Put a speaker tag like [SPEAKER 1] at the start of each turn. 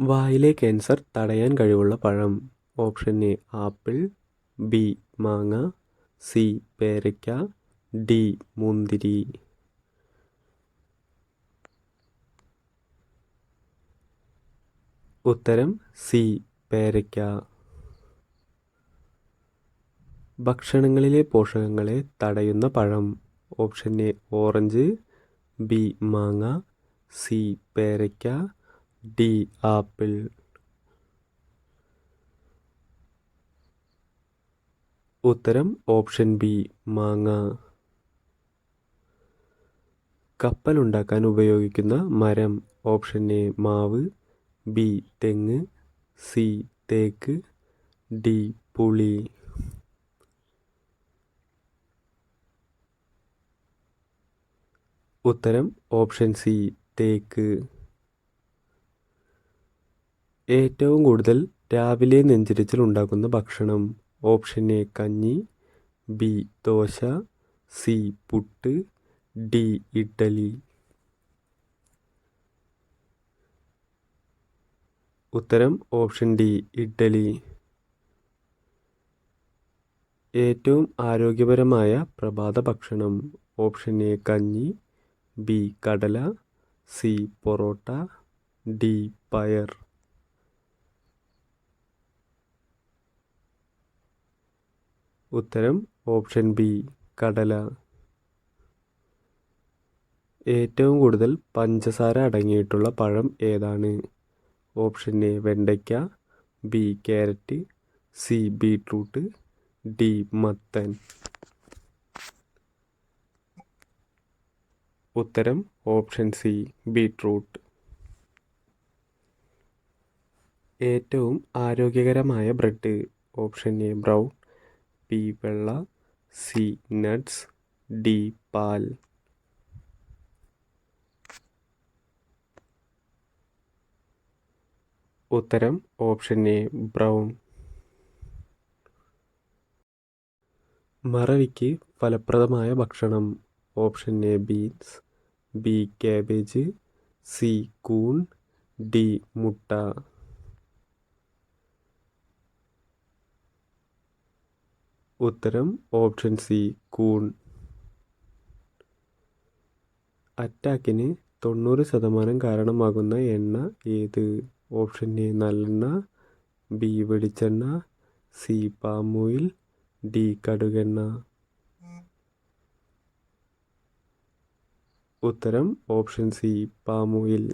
[SPEAKER 1] വായിലെ ക്യാൻസർ തടയാൻ കഴിവുള്ള പഴം. Option A apple. ബി മാങ്ങ. സി പേരയ്ക്ക. ഡി മുന്തിരി. ഉത്തരം സി പേരയ്ക്ക. ഭക്ഷണങ്ങളിലെ പോഷകങ്ങളെ തടയുന്ന പഴം. Option A orange. ബി മാങ്ങ. സി പേരയ്ക്ക. D apple. ഉത്തരം ഓപ്ഷൻ ബി മാങ്ങ. കപ്പലുണ്ടാക്കാൻ ഉപയോഗിക്കുന്ന മരം ഓപ്ഷൻ എ മാവ്. ബി തെങ്ങ്. സി തേക്ക്. ഡി പുളി. ഉത്തരം ഓപ്ഷൻ സി തേക്ക്. ഏറ്റവും കൂടുതൽ രാവിലെ നെഞ്ചിരിച്ചിൽ ഉണ്ടാക്കുന്ന ഭക്ഷണം ഓപ്ഷൻ എ കഞ്ഞി B dosa C puttu D idli. ഉത്തരം ഓപ്ഷൻ ഡി ഇഡ്ഡലി. ഏറ്റവും ആരോഗ്യപരമായ പ്രഭാത ഭക്ഷണം ഓപ്ഷൻ എ കഞ്ഞി ബി കടല സി പൊറോട്ട ഡി പയർ. ഉത്തരം ഓപ്ഷൻ ബി കടല. ഏറ്റവും കൂടുതൽ പഞ്ചസാര അടങ്ങിയിട്ടുള്ള പഴം ഏതാണ്? ഓപ്ഷൻ എ വെണ്ടയ്ക്ക B carrot C beetroot D മത്തൻ. ഉത്തരം ഓപ്ഷൻ സി ബീട്രൂട്ട്. ഏറ്റവും ആരോഗ്യകരമായ bread option A brown. B വെള്ള സി നട്ട്സ് ഡി പാൽ. ഉത്തരം ഓപ്ഷൻ എ ബ്രൗൺ. മറവിക്ക് ഫലപ്രദമായ ഭക്ഷണം. Option A beans. B cabbage C കൂൺ. ഡി മുട്ട. ഉത്തരം ഓപ്ഷൻ സി കൂൺ. അറ്റാക്കിന് തൊണ്ണൂറ് ശതമാനം കാരണമാകുന്ന എണ്ണ ഏത്? ഓപ്ഷൻ എ നല്ലെണ്ണ ബി വെളിച്ചെണ്ണ സി പാം ഓയിൽ ഡി കടുകെണ്ണ. ഉത്തരം ഓപ്ഷൻ സി പാം ഓയിൽ